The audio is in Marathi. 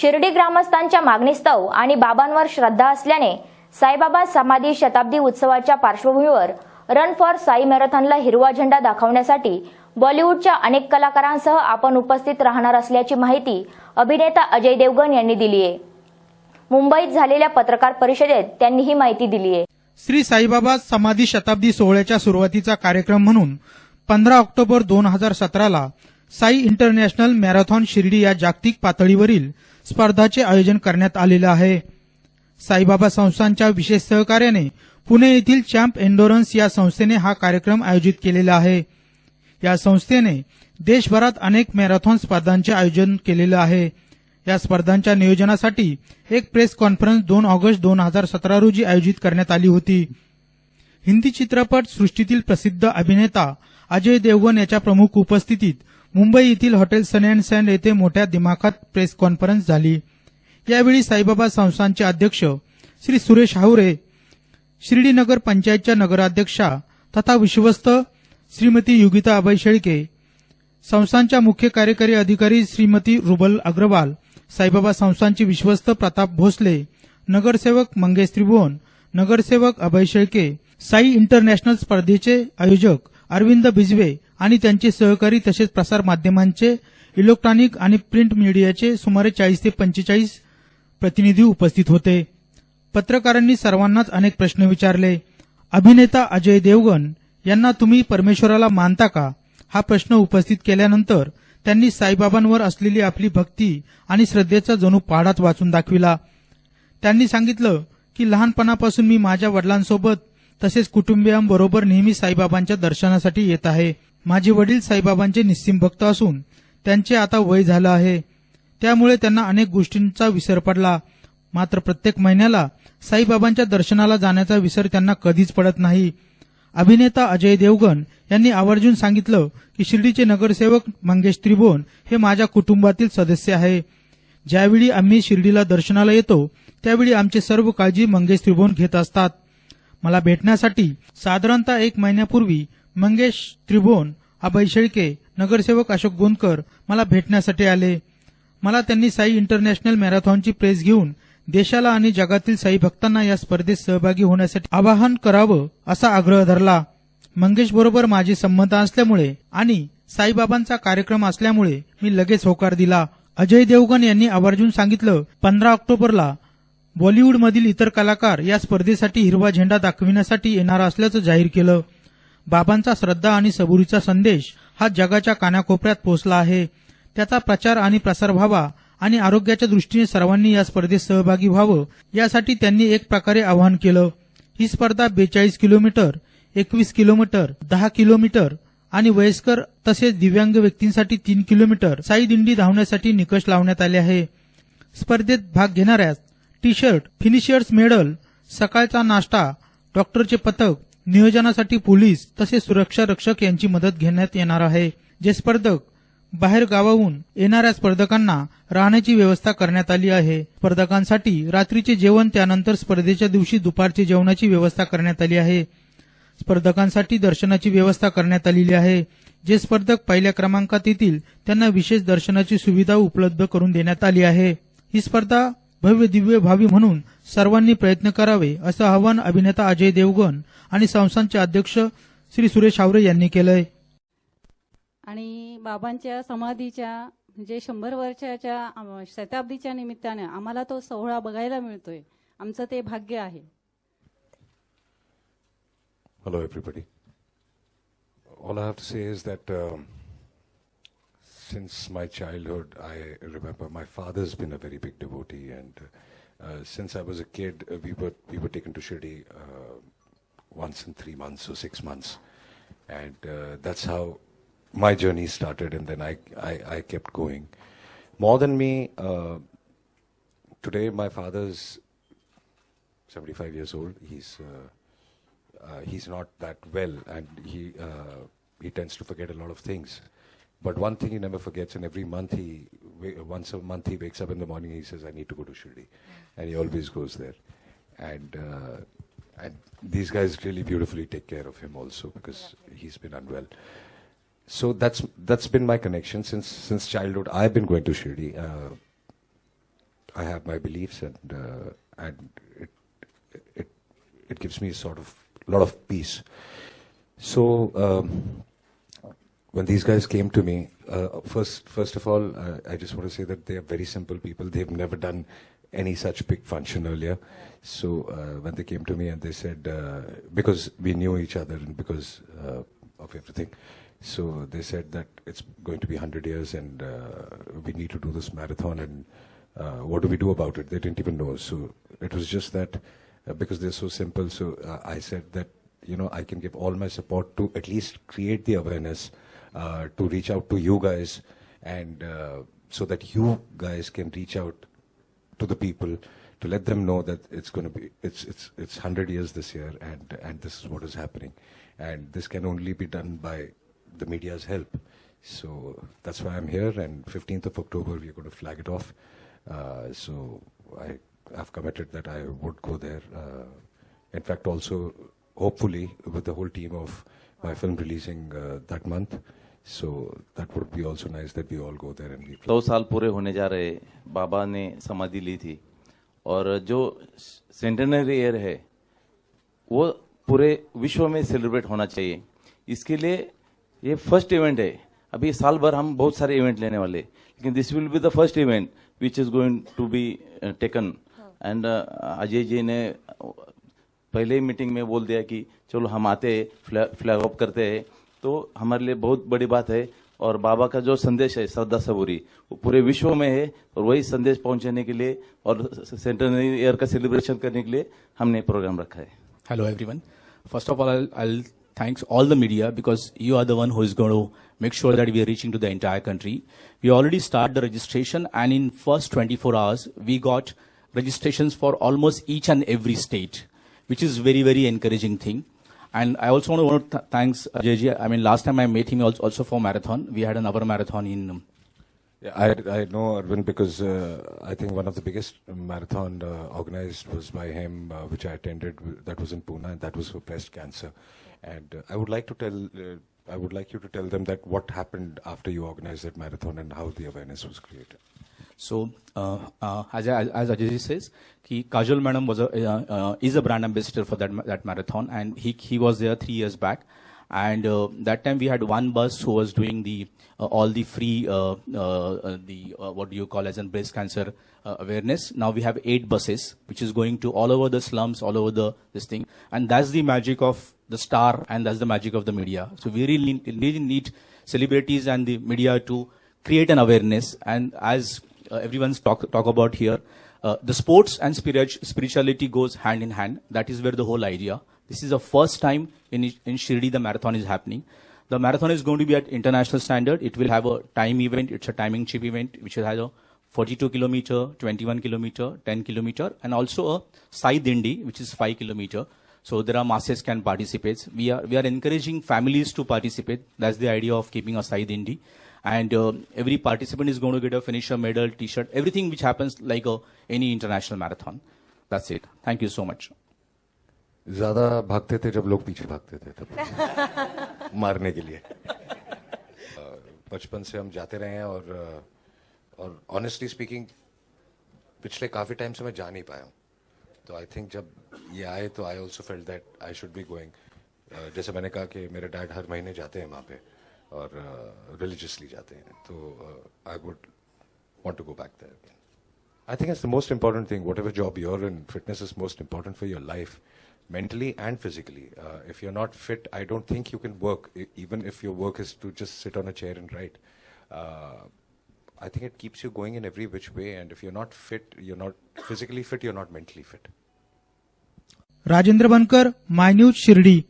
शिर्डी ग्रामस्थांच्या मागणीस्तव आणि बाबांवर श्रद्धा असल्याने साईबाबा समाधी शताब्दी उत्सवाच्या पार्श्वभूमीवर रन फॉर साई मॅरेथॉनला हिरवा झेंडा दाखवण्यासाठी बॉलिवूडच्या अनेक कलाकारांसह आपण उपस्थित राहणार असल्याची माहिती अभिनेता अजय देवगण यांनी दिली आहे. मुंबईत झालेल्या पत्रकार परिषदेत त्यांनी ही माहिती दिली आहे. श्री साईबाबा समाधी शताब्दी सोहळ्याच्या सुरुवातीचा कार्यक्रम म्हणून पंधरा ऑक्टोबर दोन हजार सतराला साई इंटरनॅशनल मॅरेथॉन शिर्डी या जागतिक पातळीवरील स्पर्धाचे आयोजन करण्यात आलेलं आहे. साईबाबा संस्थांच्या विशेष सहकार्याने पुणे येथील चॅम्प एन्डोरन्स या संस्थेने हा कार्यक्रम आयोजित केलेला आहे. या संस्थेने देशभरात अनेक मॅरेथॉन स्पर्धांचे आयोजन केलेलं आहे. या स्पर्धांच्या नियोजनासाठी एक प्रेस कॉन्फरन्स दोन ऑगस्ट दोन हजार सतरा रोजी आयोजित करण्यात आली होती. हिंदी चित्रपट सृष्टीतील प्रसिद्ध अभिनेता अजय देवगण याच्या प्रमुख उपस्थितीत मुंबई येथील हॉटेल सन अँड सँड येथे मोठ्या दिमाखात प्रेस कॉन्फरन्स झाली. यावेळी साईबाबा संस्थांचे अध्यक्ष श्री सुरेश हावरे शिर्डी नगर पंचायतच्या नगराध्यक्षा तथा विश्वस्त श्रीमती युगिता अभय शेळके संस्थानच्या मुख्य कार्यकारी अधिकारी श्रीमती रुबल अग्रवाल साईबाबा संस्थांचे विश्वस्त प्रताप भोसले नगरसेवक मंगेश त्रिभुवन नगरसेवक अभय शेळके साई इंटरनॅशनल स्पर्धेचे आयोजक अरविंद बिजवे आणि त्यांचे सहकारी तसेच प्रसार माध्यमांचे इलेक्ट्रॉनिक आणि प्रिंट मीडियाचे सुमारे चाळीस ते पंचेचाळीस प्रतिनिधी उपस्थित होते. पत्रकारांनी सर्वांनाच अनेक प्रश्न विचारले. अभिनेता अजय देवगण यांना तुम्ही परमेश्वराला मानता का? हा प्रश्न उपस्थित केल्यानंतर त्यांनी साईबाबांवर असलेली आपली भक्ती आणि श्रद्धेचा जणू पाडाच वाचून दाखविला. त्यांनी सांगितलं की लहानपणापासून मी माझ्या वडिलांसोबत तसेच कुटुंबियांबरोबर नेहमी साईबाबांच्या दर्शनासाठी येत आहे. माझे वडील साईबाबांचे निस्सिम भक्त असून त्यांचे आता वय झालं आहे. त्यामुळे त्यांना अनेक गोष्टींचा विसर पडला. मात्र प्रत्येक महिन्याला साईबाबांच्या दर्शनाला जाण्याचा विसर त्यांना कधीच पडत नाही. अभिनेता अजय देवगण यांनी आवर्जून सांगितलं की शिर्डीचे नगरसेवक मंगेश त्रिभुवन हे माझ्या कुटुंबातील सदस्य आहे. ज्यावेळी आम्ही शिर्डीला दर्शनाला येतो त्यावेळी आमचे सर्व काळजी मंगेश त्रिभुवन घेत असतात. मला भेटण्यासाठी साधारणतः एक महिन्यापूर्वी मंगेश त्रिभुवन अभय शेळके नगरसेवक अशोक गोंदकर मला भेटण्यासाठी आले. मला त्यांनी साई इंटरनॅशनल मॅरेथॉनची प्रेस घेऊन देशाला आणि जगातील साई भक्तांना या स्पर्धेत सहभागी होण्यासाठी आवाहन करावं असा आग्रह धरला. मंगेश बरोबर माझी संबंध असल्यामुळे आणि साईबाबांचा कार्यक्रम असल्यामुळे मी लगेच होकार दिला. अजय देवगण यांनी आवर्जून सांगितलं पंधरा ऑक्टोबरला बॉलिवूडमधील इतर कलाकार या स्पर्धेसाठी हिरवा झेंडा दाखविण्यासाठी येणार असल्याचं जाहीर केलं. बाबांचा श्रद्धा आणि सबुरीचा संदेश हा जगाच्या कानाकोपऱ्यात पोहोचला आहे. त्याचा प्रचार आणि प्रसार व्हावा आणि आरोग्याच्या दृष्टीने सर्वांनी या स्पर्धेत सहभागी व्हावं यासाठी त्यांनी एक प्रकारे आवाहन केलं. ही स्पर्धा बेचाळीस किलोमीटर एकवीस किलोमीटर दहा किलोमीटर आणि वयस्कर तसेच दिव्यांग व्यक्तींसाठी तीन किलोमीटर साई दिंडी धावण्यासाठी निकष लावण्यात आले आहे. स्पर्धेत भाग घेणाऱ्या टी शर्ट फिनिशर्स मेडल सकाळचा नाश्ता डॉक्टरचे पथक नियोजनासाठी पोलीस तसेच सुरक्षा रक्षक यांची मदत घेण्यात येणार आहे. जे स्पर्धक बाहेर गावाहून येणाऱ्या स्पर्धकांना राहण्याची व्यवस्था करण्यात आली आहे. स्पर्धकांसाठी रात्रीचे जेवण त्यानंतर स्पर्धेच्या दिवशी दुपारचे जेवणाची व्यवस्था करण्यात आली आहे. स्पर्धकांसाठी दर्शनाची व्यवस्था करण्यात आलेली आहे. जे स्पर्धक पहिल्या क्रमांकात येतील त्यांना विशेष दर्शनाची सुविधा उपलब्ध करून देण्यात आली आहे. ही स्पर्धा भव्य दिव्य व्हावी म्हणून सर्वांनी प्रयत्न करावे असं आवाहन अभिनेता अजय देवगण आणि संस्थांचे अध्यक्ष श्री सुरेश हावरे यांनी केलंय. आणि बाबांच्या समाधीच्या म्हणजे शंभर वर्षाच्या शताब्दीच्या निमित्ताने आम्हाला तो सोहळा बघायला मिळतोय. आमचं ते भाग्य आहे. Hello, everybody. All I have to say is that um, since my childhood, I remember my father's been a very big devotee, and uh, since I was a kid, uh, we were we were taken to Shirdi uh, once in three months or six months, and uh, that's how my journey started, and then I I, I kept going. More than me, uh, today my father's 75 years old. He's uh, he's not that well, and he he tends to forget a lot of things. But one thing he never forgets, and every month he once a month he wakes up in the morning. He says, "I need to go to Shirdi," and he always goes there. And uh, and these guys really beautifully take care of him also because he's been unwell. So that's that's been my connection since since childhood. I've been going to Shirdi. Uh, I have my beliefs, and uh, and it it it gives me sort of a lot of peace. So um, when these guys came to me, uh, first first of all, uh, I just want to say that they are very simple people. They've never done any such big function earlier. So uh, when they came to me and they said uh, because we knew each other and because uh, of everything, so they said that it's going to be 100 years and uh, we need to do this marathon and what do we do about it? They didn't even know. So it was just that because they're so simple. So I said that you know I can give all my support to at least create the awareness, uh, to reach out to you guys, and uh, so that you guys can reach out to the people to let them know that it's going to be it's it's it's 100 years this year and and this is what is happening. And this can only be done by the media's help. So that's why i'm here and 15th of october we're going to flag it off. Uh, so i have committed that i would go there uh, in fact also hopefully with the whole team of my film releasing uh, that month so that would be also nice that we all go there and we दो साल पूरे होने जा रहे बाबा ने समाधि ली थी। और जो सेंटेनरी ईयर है वो पूरे विश्व में सेलिब्रेट होना चाहिए। इसके लिए ये फ़र्स्ट इवेंट है। अभी साल भर हम बहुत सारे इवेंट लेने वाले। लेकिन this will be the first event which is going to be taken and Ajay ji ने पहले ही मीटिंग में बोल दिया कि चलो हम आते हैं फ्लैग ऑफ़ करते हैं। तो हमारे लिए बहुत बड़ी बात है और बाबा का जो संदेश है, श्रद्धा सबूरी, वो पूरे विश्व में है और वही संदेश पहुँचाने के लिए और सेंट्रल ईयर का सेलिब्रेशन करने के लिए हमने प्रोग्राम रखा है। Hello everyone first of all I thanks all the media because you are the one who is make sure that we are reaching to the entire country we already start the registration and in first twenty four hours we got registration for almost each and every state which is very very encouraging thing And I also want to, th- thanks Ajay ji. I mean, last time I met him also, also for marathon. We had another marathon in um, Yeah, I, I know Arvind because uh, I think one of the biggest marathon uh, organized was by him, uh, which I attended. That was in Pune, and that was for breast cancer. And uh, I would like to tell, uh, I would like you to tell them that what happened after you organized that marathon and how the awareness was created. So, uh, uh, as, as Ajay says, ki Kajal madam was a, uh, uh, is a brand ambassador for that, that marathon and he, he was there three years back. And uh, that time we had one bus who was doing the uh, all the free the what do you call as in breast cancer awareness. Now we have eight buses which is going to all over the slums, all over the this thing, and that's the magic of the star and that's the magic of the media. So we really need, really need celebrities and the media to create an awareness. And as uh, everyone's talk talk about here, uh, the sports and spirit, spirituality goes hand in hand. That is where the whole idea. This is the first time in in Shirdi the marathon is happening. The marathon is going to be at international standard. It will have a time event. It's a timing chip event, which has a 42 kilometer, 21 kilometer, 10 kilometer, and also a Sai Dindi, which is 5 kilometer. So there are masses can participate. We are we are encouraging families to participate. That's the idea of keeping a Sai Dindi. And uh, every participant is going to get a finisher medal, T-shirt, everything which happens like a, any international marathon. That's it. Thank you so much. ज़्यादा भागते थे जब लोग पीछे भागते थे तब मारने के लिए अ, बचपन से हम जाते रहे हैं और अ, और ऑनेस्टली स्पीकिंग पिछले काफ़ी टाइम से मैं जा नहीं पाया हूँ तो आई थिंक जब ये आए तो I also felt that I should be going जैसे मैंने कहा कि मेरे डैड हर महीने जाते हैं वहाँ पे और रिलीजियसली जाते हैं तो I would want to go back there again. I think it's the most important thing. Whatever job you're in, fitness is most important for your life, mentally and physically. Uh, if you're not fit, I don't think you can work, e- even if your work is to just sit on a chair and write. Uh, I think it keeps you going in every which way. And if you're not fit, you're not physically fit, you're not mentally fit. Rajendra Bankar my news Shirdi